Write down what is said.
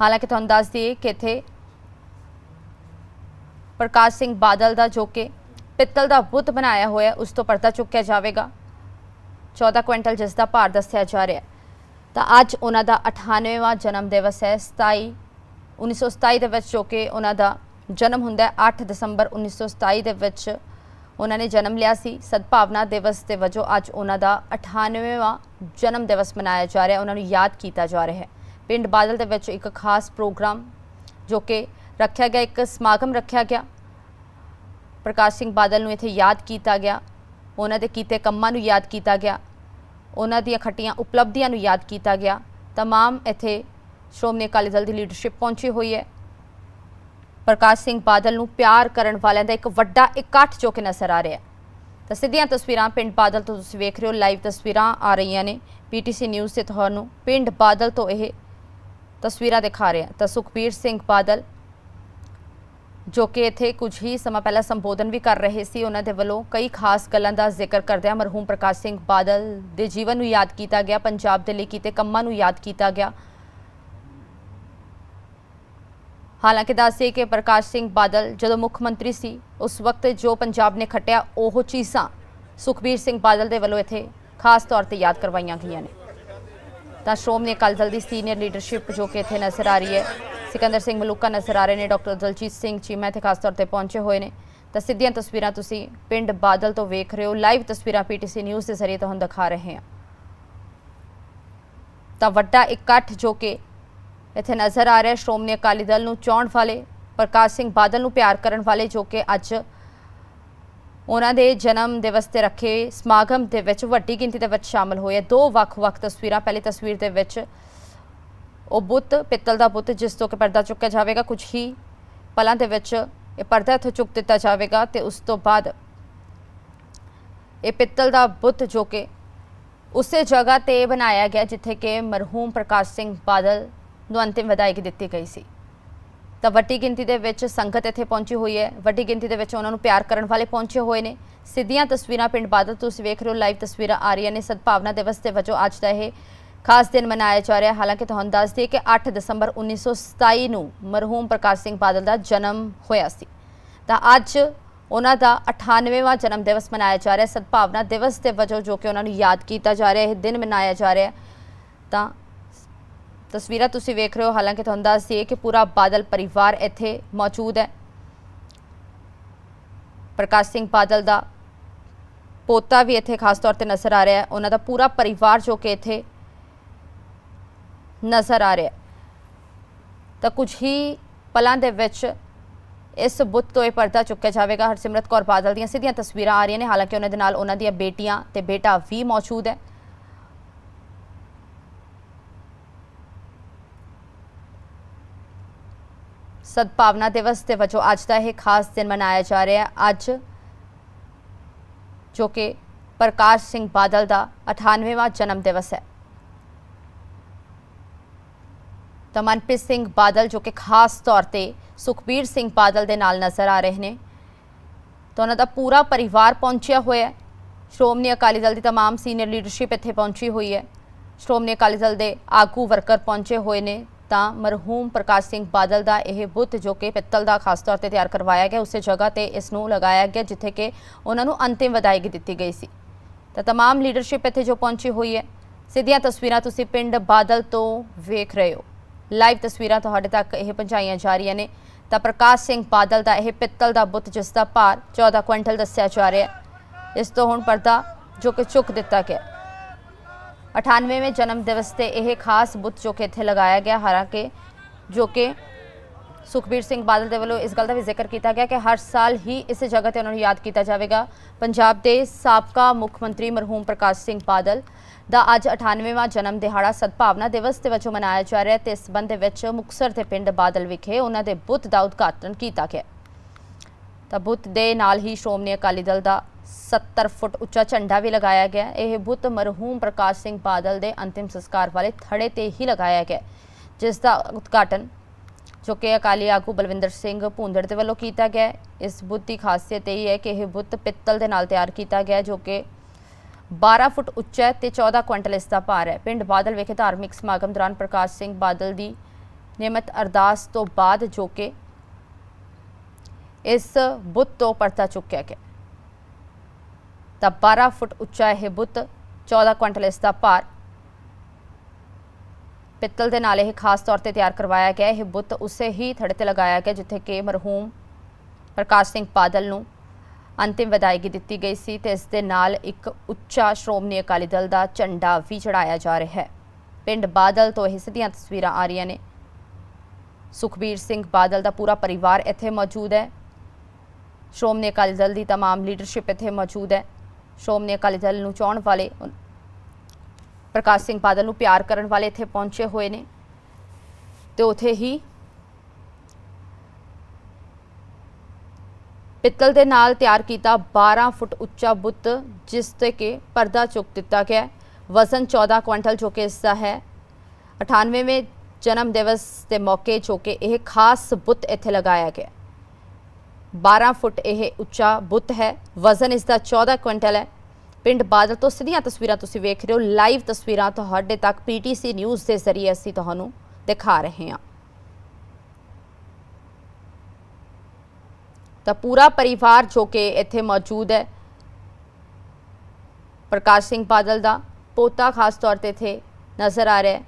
ਹਾਲਾਂਕਿ ਤੁਹਾਨੂੰ ਦੱਸ ਦਈਏ ਕਿ ਇੱਥੇ ਪ੍ਰਕਾਸ਼ ਸਿੰਘ ਬਾਦਲ ਦਾ ਜੋ ਕਿ ਪਿੱਤਲ ਦਾ ਬੁੱਤ ਬਣਾਇਆ ਹੋਇਆ ਉਸ ਤੋਂ ਪਰਦਾ ਚੁੱਕਿਆ ਜਾਵੇਗਾ। 14 ਕੁਇੰਟਲ ਜਿਸ ਦਾ ਭਾਰ ਦੱਸਿਆ ਜਾ ਰਿਹਾ ਤਾਂ ਅੱਜ ਉਹਨਾਂ ਦਾ 98ਵਾਂ ਜਨਮ ਦਿਵਸ ਹੈ। 27 1927 ਦੇ ਵਿੱਚ ਜੋ ਕਿ ਉਹਨਾਂ ਦਾ ਜਨਮ ਹੁੰਦਾ ਹੈ 8 ਦਸੰਬਰ 1927 ਦੇ ਵਿੱਚ ਉਹਨਾਂ ਨੇ ਜਨਮ ਲਿਆ ਸੀ। ਸਦਭਾਵਨਾ ਦਿਵਸ ਦੇ ਵਜੋਂ ਅੱਜ ਉਹਨਾਂ ਦਾ 98ਵਾਂ ਜਨਮ ਦਿਵਸ ਮਨਾਇਆ ਜਾ ਰਿਹਾ ਉਹਨਾਂ ਨੂੰ ਯਾਦ ਕੀਤਾ ਜਾ ਰਿਹਾ ਹੈ। ਪਿੰਡ ਬਾਦਲ ਦੇ ਵਿੱਚ ਇੱਕ ਖਾਸ ਪ੍ਰੋਗਰਾਮ ਜੋ ਕਿ ਰੱਖਿਆ ਗਿਆ ਇੱਕ ਸਮਾਗਮ ਰੱਖਿਆ ਗਿਆ ਪ੍ਰਕਾਸ਼ ਸਿੰਘ ਬਾਦਲ ਨੂੰ ਇੱਥੇ ਯਾਦ ਕੀਤਾ ਗਿਆ ਉਹਨਾਂ ਦੇ ਕੀਤੇ ਕੰਮਾਂ ਨੂੰ ਯਾਦ ਕੀਤਾ ਗਿਆ ਉਹਨਾਂ ਦੀਆਂ ਖੱਟੀਆਂ ਉਪਲਬਧੀਆਂ ਨੂੰ ਯਾਦ ਕੀਤਾ ਗਿਆ तमाम ਇੱਥੇ ਸ਼੍ਰੋਮਣੀ ਅਕਾਲੀ ਦਲ ਦੀ ਲੀਡਰਸ਼ਿਪ ਪਹੁੰਚੀ ਹੋਈ ਹੈ ਪ੍ਰਕਾਸ਼ ਸਿੰਘ ਬਾਦਲ ਨੂੰ ਪਿਆਰ ਕਰਨ ਵਾਲਿਆਂ ਦਾ ਇੱਕ ਵੱਡਾ ਇਕੱਠ ਜੋ ਕਿ ਨਜ਼ਰ ਆ ਰਿਹਾ ਹੈ ਤਾਂ ਸਿੱਧੀਆਂ ਤਸਵੀਰਾਂ ਪਿੰਡ ਬਾਦਲ ਤੋਂ ਤੁਸੀਂ ਵੇਖ ਰਹੇ ਹੋ ਲਾਈਵ ਤਸਵੀਰਾਂ ਆ ਰਹੀਆਂ ਨੇ ਪੀਟੀਸੀ ਨਿਊਜ਼ ਤੇ ਤੁਹਾਨੂੰ ਪਿੰਡ ਬਾਦਲ ਤੋਂ ਇਹ ਤਸਵੀਰਾਂ ਦਿਖਾ ਰਹੇ ਹਾਂ। ਤਾਂ ਸੁਖਬੀਰ ਸਿੰਘ ਬਾਦਲ, ਜੋ ਕਿ ਇੱਥੇ ਕੁਝ ਹੀ ਸਮਾਂ ਪਹਿਲਾਂ ਸੰਬੋਧਨ ਵੀ ਕਰ ਰਹੇ ਸੀ, ਉਹਨਾਂ ਦੇ ਵੱਲੋਂ ਕਈ ਖਾਸ ਗੱਲਾਂ ਦਾ ਜ਼ਿਕਰ ਕਰਦਿਆਂ ਮਰਹੂਮ ਪ੍ਰਕਾਸ਼ ਸਿੰਘ ਬਾਦਲ ਦੇ ਜੀਵਨ ਨੂੰ ਯਾਦ ਕੀਤਾ ਗਿਆ, ਪੰਜਾਬ ਦੇ ਲਈ ਕੀਤੇ ਕੰਮਾਂ ਨੂੰ ਯਾਦ ਕੀਤਾ ਗਿਆ। ਹਾਲਾਂਕਿ ਦੱਸਿਏ ਕਿ ਪ੍ਰਕਾਸ਼ ਸਿੰਘ ਬਾਦਲ ਜਦੋਂ ਮੁੱਖ ਮੰਤਰੀ ਸੀ, ਉਸ ਵਕਤ ਜੋ ਪੰਜਾਬ ਨੇ ਖੱਟਿਆ, ਉਹ ਚੀਜ਼ਾਂ ਸੁਖਬੀਰ ਸਿੰਘ ਬਾਦਲ ਦੇ ਵੱਲੋਂ ਇੱਥੇ ਖਾਸ ਤੌਰ ਤੇ ਯਾਦ ਕਰਵਾਈਆਂ ਗਈਆਂ ਨੇ। ਤਾਂ ਸ਼੍ਰੋਮਣੀ ਅਕਾਲੀ ਦਲ ਦੀ ਸੀਨੀਅਰ ਲੀਡਰਸ਼ਿਪ ਜੋ ਕਿ ਇੱਥੇ ਨਜ਼ਰ ਆ ਰਹੀ ਹੈ, ਸਿਕੰਦਰ ਸਿੰਘ ਮਲੂਕਾ ਨਜ਼ਰ ਆ ਰਹੇ ਨੇ, ਡਾਕਟਰ ਦਲਜੀਤ ਸਿੰਘ ਚੀਮਾ ਇੱਥੇ ਖਾਸ ਤੌਰ ਤੇ ਪਹੁੰਚੇ ਹੋਏ ਨੇ। ਤਾਂ ਸਿੱਧੀਆਂ ਤਸਵੀਰਾਂ ਤੁਸੀਂ ਪਿੰਡ ਬਾਦਲ ਤੋਂ ਵੇਖ ਰਹੇ ਹੋ। ਲਾਈਵ ਤਸਵੀਰਾਂ ਪੀਟੀਸੀ ਨਿਊਜ਼ ਦੇ ਜ਼ਰੀਏ ਤੁਹਾਨੂੰ ਦਿਖਾ ਰਹੇ ਹਾਂ। ਤਾਂ ਵੱਡਾ ਇਕੱਠ ਜੋ ਕਿ ਇੱਥੇ ਨਜ਼ਰ ਆ ਰਿਹਾ, ਸ਼੍ਰੋਮਣੀ ਅਕਾਲੀ ਦਲ ਨੂੰ ਚਾਉਣ ਵਾਲੇ ਪ੍ਰਕਾਸ਼ ਸਿੰਘ ਬਾਦਲ ਨੂੰ ਪਿਆਰ ਕਰਨ ਵਾਲੇ ਜੋ ਕਿ ਅੱਜ ਉਹਨਾਂ ਦੇ ਜਨਮ ਦਿਵਸ ਤੇ ਰੱਖੇ ਸਮਾਗਮ ਦੇ ਵਿੱਚ ਵੱਡੀ ਗਿਣਤੀ ਦੇ ਵਿੱਚ ਸ਼ਾਮਲ ਹੋਏ। ਦੋ ਵੱਖ-ਵੱਖ ਤਸਵੀਰਾਂ, ਪਹਿਲੀ ਤਸਵੀਰ ਦੇ ਵਿੱਚ ਉਹ ਬੁੱਤ, ਪਿੱਤਲ ਦਾ ਬੁੱਤ, ਜਿਸ ਤੋਂ ਕਿ ਪਰਦਾ ਚੁੱਕਿਆ ਜਾਵੇਗਾ, ਕੁਝ ਹੀ ਪਲਾਂ ਦੇ ਵਿੱਚ ਇਹ ਪਰਦਾ ਇੱਥੋਂ ਚੁੱਕ ਦਿੱਤਾ ਜਾਵੇਗਾ ਤੇ ਉਸ ਤੋਂ ਬਾਅਦ ਇਹ ਪਿੱਤਲ ਦਾ ਬੁੱਤ ਜੋ ਕਿ ਉਸੇ ਜਗ੍ਹਾ ਤੇ ਬਣਾਇਆ ਗਿਆ, ਜਿੱਥੇ ਕਿ ਮਰਹੂਮ ਪ੍ਰਕਾਸ਼ ਸਿੰਘ ਬਾਦਲ ਨੂੰ ਅੰਤਿਮ ਵਿਦਾਇਗੀ ਦਿੱਤੀ ਗਈ ਸੀ। ਤਾਂ ਵੱਡੀ ਗਿਣਤੀ ਦੇ ਵਿੱਚ ਸੰਗਤ ਇੱਥੇ ਪਹੁੰਚੀ ਹੋਈ ਹੈ। ਵੱਡੀ ਗਿਣਤੀ ਦੇ ਵਿੱਚ ਉਹਨਾਂ ਨੂੰ ਪਿਆਰ ਕਰਨ ਵਾਲੇ ਪਹੁੰਚੇ ਹੋਏ ਨੇ। ਸਿੱਧੀਆਂ ਤਸਵੀਰਾਂ ਪਿੰਡ ਬਾਦਲ ਤੁਸੀਂ ਵੇਖ ਰਹੇ ਹੋ, ਲਾਈਵ ਤਸਵੀਰਾਂ ਆ ਰਹੀਆਂ ਨੇ। ਸਦਭਾਵਨਾ ਦਿਵਸ ਦੇ ਵਜੋਂ ਅੱਜ ਦਾ ਇਹ ਖਾਸ ਦਿਨ ਮਨਾਇਆ ਜਾ ਰਿਹਾ। ਹਾਲਾਂਕਿ ਤੁਹਾਨੂੰ ਦੱਸ ਦਈਏ ਕਿ 8 ਦਸੰਬਰ 1927 ਨੂੰ ਮਰਹੂਮ ਪ੍ਰਕਾਸ਼ ਸਿੰਘ ਬਾਦਲ ਦਾ ਜਨਮ ਹੋਇਆ ਸੀ। ਤਾਂ ਅੱਜ ਉਹਨਾਂ ਦਾ 98ਵਾਂ ਜਨਮ ਦਿਵਸ ਮਨਾਇਆ ਜਾ ਰਿਹਾ। ਸਦਭਾਵਨਾ ਦਿਵਸ ਦੇ ਵਜੋਂ ਜੋ ਕਿ ਉਹਨਾਂ ਨੂੰ ਯਾਦ ਕੀਤਾ ਜਾ ਰਿਹਾ, ਇਹ ਦਿਨ ਮਨਾਇਆ ਜਾ ਰਿਹਾ। ਤਾਂ ਤਸਵੀਰਾਂ ਤੁਸੀਂ ਵੇਖ ਰਹੇ ਹੋ, ਹਾਲਾਂਕਿ ਤੁਹਾਨੂੰ ਦੱਸ ਦਈਏ ਕਿ ਪੂਰਾ ਬਾਦਲ ਪਰਿਵਾਰ ਇੱਥੇ ਮੌਜੂਦ ਹੈ। ਪ੍ਰਕਾਸ਼ ਸਿੰਘ ਬਾਦਲ ਦਾ ਪੋਤਾ ਵੀ ਇੱਥੇ ਖਾਸ ਤੌਰ ਤੇ ਨਜ਼ਰ ਆ ਰਿਹਾ ਹੈ। ਉਹਨਾਂ ਦਾ ਪੂਰਾ ਪਰਿਵਾਰ ਜੋ ਕਿ ਇੱਥੇ ਨਜ਼ਰ ਆ ਰਿਹਾ ਤਾਂ ਕੁਝ ਹੀ ਪਲਾਂ ਦੇ ਵਿੱਚ ਇਸ ਬੁੱਤ ਤੋਂ ਇਹ ਪਰਦਾ ਚੁੱਕਿਆ ਜਾਵੇਗਾ। ਹਰਸਿਮਰਤ ਕੌਰ ਬਾਦਲ ਦੀਆਂ ਸਿੱਧੀਆਂ ਤਸਵੀਰਾਂ ਆ ਰਹੀਆਂ ਨੇ। ਹਾਲਾਂਕਿ ਉਹਨਾਂ ਦੇ ਨਾਲ ਉਹਨਾਂ ਦੀਆਂ ਬੇਟੀਆਂ ਤੇ ਬੇਟਾ ਵੀ ਮੌਜੂਦ ਹੈ। ਸਦਭਾਵਨਾ ਦਿਵਸ ਦੇ ਵਜੋਂ ਅੱਜ ਦਾ ਇਹ ਖਾਸ ਦਿਨ ਮਨਾਇਆ ਜਾ ਰਿਹਾ ਹੈ ਅੱਜ ਜੋ ਕਿ ਪ੍ਰਕਾਸ਼ ਸਿੰਘ ਬਾਦਲ ਦਾ 98ਵਾਂ ਜਨਮ ਦਿਵਸ ਹੈ ਤਾਂ ਮਨਪ੍ਰੀਤ ਸਿੰਘ ਬਾਦਲ ਜੋ ਕਿ ਖਾਸ ਤੌਰ ਤੇ ਸੁਖਬੀਰ ਸਿੰਘ ਬਾਦਲ ਦੇ ਨਾਲ ਨਜ਼ਰ ਆ ਰਹੇ ਨੇ ਤਾਂ ਉਹਨਾਂ ਦਾ ਪੂਰਾ ਪਰਿਵਾਰ ਪਹੁੰਚਿਆ ਹੋਇਆ ਹੈ ਸ਼੍ਰੋਮਣੀ ਅਕਾਲੀ ਦਲ ਦੀ तमाम ਸੀਨੀਅਰ ਲੀਡਰਸ਼ਿਪ ਇੱਥੇ ਪਹੁੰਚੀ ਹੋਈ ਹੈ ਸ਼੍ਰੋਮਣੀ ਅਕਾਲੀ ਦਲ ਦੇ ਆਗੂ ਵਰਕਰ ਪਹੁੰਚੇ ਹੋਏ ਨੇ ਤਾਂ ਮਰਹੂਮ ਪ੍ਰਕਾਸ਼ ਸਿੰਘ ਬਾਦਲ ਦਾ ਇਹ ਬੁੱਤ ਜੋ ਕਿ ਪਿੱਤਲ ਦਾ ਖਾਸ ਤੌਰ ਤੇ ਤਿਆਰ ਕਰਵਾਇਆ ਗਿਆ ਉਸੇ ਜਗ੍ਹਾ ਤੇ ਇਸ ਨੂੰ ਲਗਾਇਆ ਗਿਆ ਜਿੱਥੇ ਕਿ ਉਹਨਾਂ ਨੂੰ ਅੰਤਿਮ ਵਿਦਾਇਗੀ ਦਿੱਤੀ ਗਈ ਸੀ ਤਾਂ तमाम ਲੀਡਰਸ਼ਿਪ ਇੱਥੇ ਜੋ ਪਹੁੰਚੀ ਹੋਈ ਹੈ ਸਿੱਧੀਆਂ ਤਸਵੀਰਾਂ ਤੁਸੀਂ ਪਿੰਡ ਬਾਦਲ ਤੋਂ ਵੇਖ ਰਹੇ ਹੋ ਲਾਈਵ ਤਸਵੀਰਾਂ ਤੁਹਾਡੇ ਤੱਕ ਇਹ ਪਹੁੰਚਾਈਆਂ ਜਾ ਰਹੀਆਂ ਨੇ ਤਾਂ ਪ੍ਰਕਾਸ਼ ਸਿੰਘ ਬਾਦਲ ਦਾ ਇਹ ਪਿੱਤਲ ਦਾ ਬੁੱਤ ਜਿਸ ਦਾ ਭਾਰ 14 ਕੁਇੰਟਲ ਦੱਸਿਆ ਜਾ ਰਿਹਾ ਹੈ ਇਸ ਤੋਂ ਹੁਣ ਪਰਦਾ ਜੋ ਕਿ ਚੁੱਕ ਦਿੱਤਾ ਗਿਆ 98ਵੇਂ ਜਨਮ ਦਿਵਸ ਤੇ ਇਹ ਖਾਸ ਬੁੱਤ ਜੋ ਕਿ ਇੱਥੇ ਲਗਾਇਆ ਗਿਆ, ਹਾਲਾਂਕਿ ਜੋ ਕਿ ਸੁਖਬੀਰ ਸਿੰਘ ਬਾਦਲ ਦੇ ਵੱਲੋਂ ਇਸ ਗੱਲ ਦਾ ਵੀ ਜ਼ਿਕਰ ਕੀਤਾ ਗਿਆ ਕਿ ਹਰ ਸਾਲ ਹੀ ਇਸ ਜਗ੍ਹਾ ਤੇ ਉਹਨਾਂ ਨੂੰ ਯਾਦ ਕੀਤਾ ਜਾਵੇਗਾ। ਪੰਜਾਬ ਦੇ ਸਾਬਕਾ ਮੁੱਖ ਮੰਤਰੀ ਮਰਹੂਮ ਪ੍ਰਕਾਸ਼ ਸਿੰਘ ਬਾਦਲ ਦਾ ਅੱਜ 98ਵਾਂ ਜਨਮ ਦਿਹਾੜਾ ਸਦਭਾਵਨਾ ਦਿਵਸ ਦੇ ਵਜੋਂ ਮਨਾਇਆ ਜਾ ਰਿਹਾ ਹੈ ਤੇ ਇਸ ਸੰਬੰਧ ਦੇ ਵਿੱਚ ਮੁਕਸਰ ਦੇ ਪਿੰਡ ਬਾਦਲ ਵਿਖੇ ਉਹਨਾਂ ਦੇ ਬੁੱਤ ਦਾ ਉਦਘਾਟਨ ਕੀਤਾ ਗਿਆ। ਤਾਂ ਬੁੱਤ ਦੇ ਨਾਲ ਹੀ ਸ਼੍ਰੋਮਣੀ ਅਕਾਲੀ ਦਲ ਦਾ 70 ਫੁੱਟ ਉੱਚਾ ਝੰਡਾ ਵੀ ਲਗਾਇਆ ਗਿਆ ਇਹ ਬੁੱਤ ਮਰਹੂਮ ਪ੍ਰਕਾਸ਼ ਸਿੰਘ ਬਾਦਲ ਦੇ ਅੰਤਿਮ ਸੰਸਕਾਰ ਵਾਲੇ ਥੜੇ ਤੇ ਹੀ ਲਗਾਇਆ ਗਿਆ ਜਿਸ ਦਾ ਉਦਘਾਟਨ ਜੋ ਕਿ ਅਕਾਲੀ ਆਗੂ ਬਲਵਿੰਦਰ ਸਿੰਘ ਭੁੰਦੜ ਦੇ ਵੱਲੋਂ ਕੀਤਾ ਗਿਆ ਇਸ ਬੁੱਤ ਦੀ ਖਾਸੀਅਤ ਇਹ ਹੈ ਕਿ ਇਹ ਬੁੱਤ ਪਿੱਤਲ ਦੇ ਨਾਲ ਤਿਆਰ ਕੀਤਾ ਗਿਆ ਜੋ ਕਿ 12 ਫੁੱਟ ਉੱਚਾ ਹੈ ਤੇ 14 ਕੁਇੰਟਲ ਇਸ ਦਾ ਭਾਰ ਹੈ। ਪਿੰਡ ਬਾਦਲ ਵਿਖੇ ਧਾਰਮਿਕ ਸਮਾਗਮ ਦੌਰਾਨ ਪ੍ਰਕਾਸ਼ ਸਿੰਘ ਬਾਦਲ ਦੀ ਨਿਯਮਤ ਅਰਦਾਸ ਤੋਂ ਬਾਅਦ ਜੋ ਕਿ ਇਸ ਬੁੱਤ ਤੋਂ ਪਰਤਾ ਚੁੱਕਿਆ ਗਿਆ। ਤਾਂ 12 ਫੁੱਟ ਉੱਚਾ ਇਹ ਬੁੱਤ 14 ਕੁਇੰਟਲ ਇਸ ਦਾ ਭਾਰ ਪਿੱਤਲ ਦੇ ਨਾਲ ਇਹ ਖਾਸ ਤੌਰ ਤੇ ਤਿਆਰ ਕਰਵਾਇਆ ਗਿਆ ਇਹ ਬੁੱਤ ਉਸੇ ਹੀ ਥੜੇ ਤੇ ਲਗਾਇਆ ਗਿਆ ਜਿੱਥੇ ਕਿ ਮਰਹੂਮ ਪ੍ਰਕਾਸ਼ ਸਿੰਘ ਬਾਦਲ ਨੂੰ ਅੰਤਿਮ ਵਿਦਾਇਗੀ ਦਿੱਤੀ ਗਈ ਸੀ ਤੇ ਇਸ ਦੇ ਨਾਲ ਇੱਕ ਉੱਚਾ ਸ਼੍ਰੋਮਣੀ ਅਕਾਲੀ ਦਲ ਦਾ ਝੰਡਾ ਵੀ ਚੜਾਇਆ ਜਾ ਰਿਹਾ ਹੈ ਪਿੰਡ ਬਾਦਲ ਤੋਂ ਇਹ ਸਿੱਧੀਆਂ ਤਸਵੀਰਾਂ ਆ ਰਹੀਆਂ ਨੇ ਸੁਖਬੀਰ ਸਿੰਘ ਬਾਦਲ ਦਾ ਪੂਰਾ ਪਰਿਵਾਰ ਇੱਥੇ ਮੌਜੂਦ ਹੈ ਸ਼੍ਰੋਮਣੀ ਅਕਾਲੀ ਦਲ ਦੀ तमाम ਲੀਡਰਸ਼ਿਪ ਇੱਥੇ ਮੌਜੂਦ ਹੈ ਸ਼੍ਰੋਮਣੀ ਅਕਾਲੀ ਦਲ ਨੂੰ ਚਾਹਣ ਵਾਲੇ ਪ੍ਰਕਾਸ਼ ਸਿੰਘ ਬਾਦਲ ਨੂੰ ਪਿਆਰ ਕਰਨ ਵਾਲੇ ਇੱਥੇ ਪਹੁੰਚੇ ਹੋਏ ਨੇ। ਤੇ ਉਥੇ ਹੀ ਪਿੱਤਲ ਦੇ ਨਾਲ ਤਿਆਰ ਕੀਤਾ 12 ਫੁੱਟ ਉੱਚਾ ਬੁੱਤ, ਜਿਸ ਤੇ ਕਿ ਪਰਦਾ ਚੁੱਕ ਦਿੱਤਾ ਗਿਆ ਵਜ਼ਨ 14 ਕੁਇੰਟਲ ਜੋ ਕਿ ਇਸ ਦਾ ਹੈ। 98ਵੇਂ ਜਨਮ ਦਿਵਸ ਦੇ ਮੌਕੇ ਜੋ ਕਿ ਇਹ ਖਾਸ ਬੁੱਤ ਇੱਥੇ ਲਗਾਇਆ ਗਿਆ 12 ਫੁੱਟ ਇਹ ਉੱਚਾ ਬੁੱਤ ਹੈ, ਵਜ਼ਨ ਇਸ ਦਾ 14 ਕੁਇੰਟਲ ਹੈ। ਪਿੰਡ ਬਾਦਲ ਤੋਂ ਸਿੱਧੀਆਂ ਤਸਵੀਰਾਂ ਤੁਸੀਂ ਵੇਖ ਰਹੇ ਹੋ, ਲਾਈਵ ਤਸਵੀਰਾਂ ਤੁਹਾਡੇ ਤੱਕ ਪੀਟੀਸੀ ਨਿਊਜ਼ ਦੇ ਜ਼ਰੀਏ ਅਸੀਂ ਤੁਹਾਨੂੰ ਦਿਖਾ ਰਹੇ ਹਾਂ। ਤਾਂ ਪੂਰਾ ਪਰਿਵਾਰ ਜੋ ਕਿ ਇੱਥੇ ਮੌਜੂਦ ਹੈ, ਪ੍ਰਕਾਸ਼ ਸਿੰਘ ਬਾਦਲ ਦਾ ਪੋਤਾ ਖਾਸ ਤੌਰ ਤੇ ਇੱਥੇ ਨਜ਼ਰ ਆ ਰਿਹਾ ਹੈ।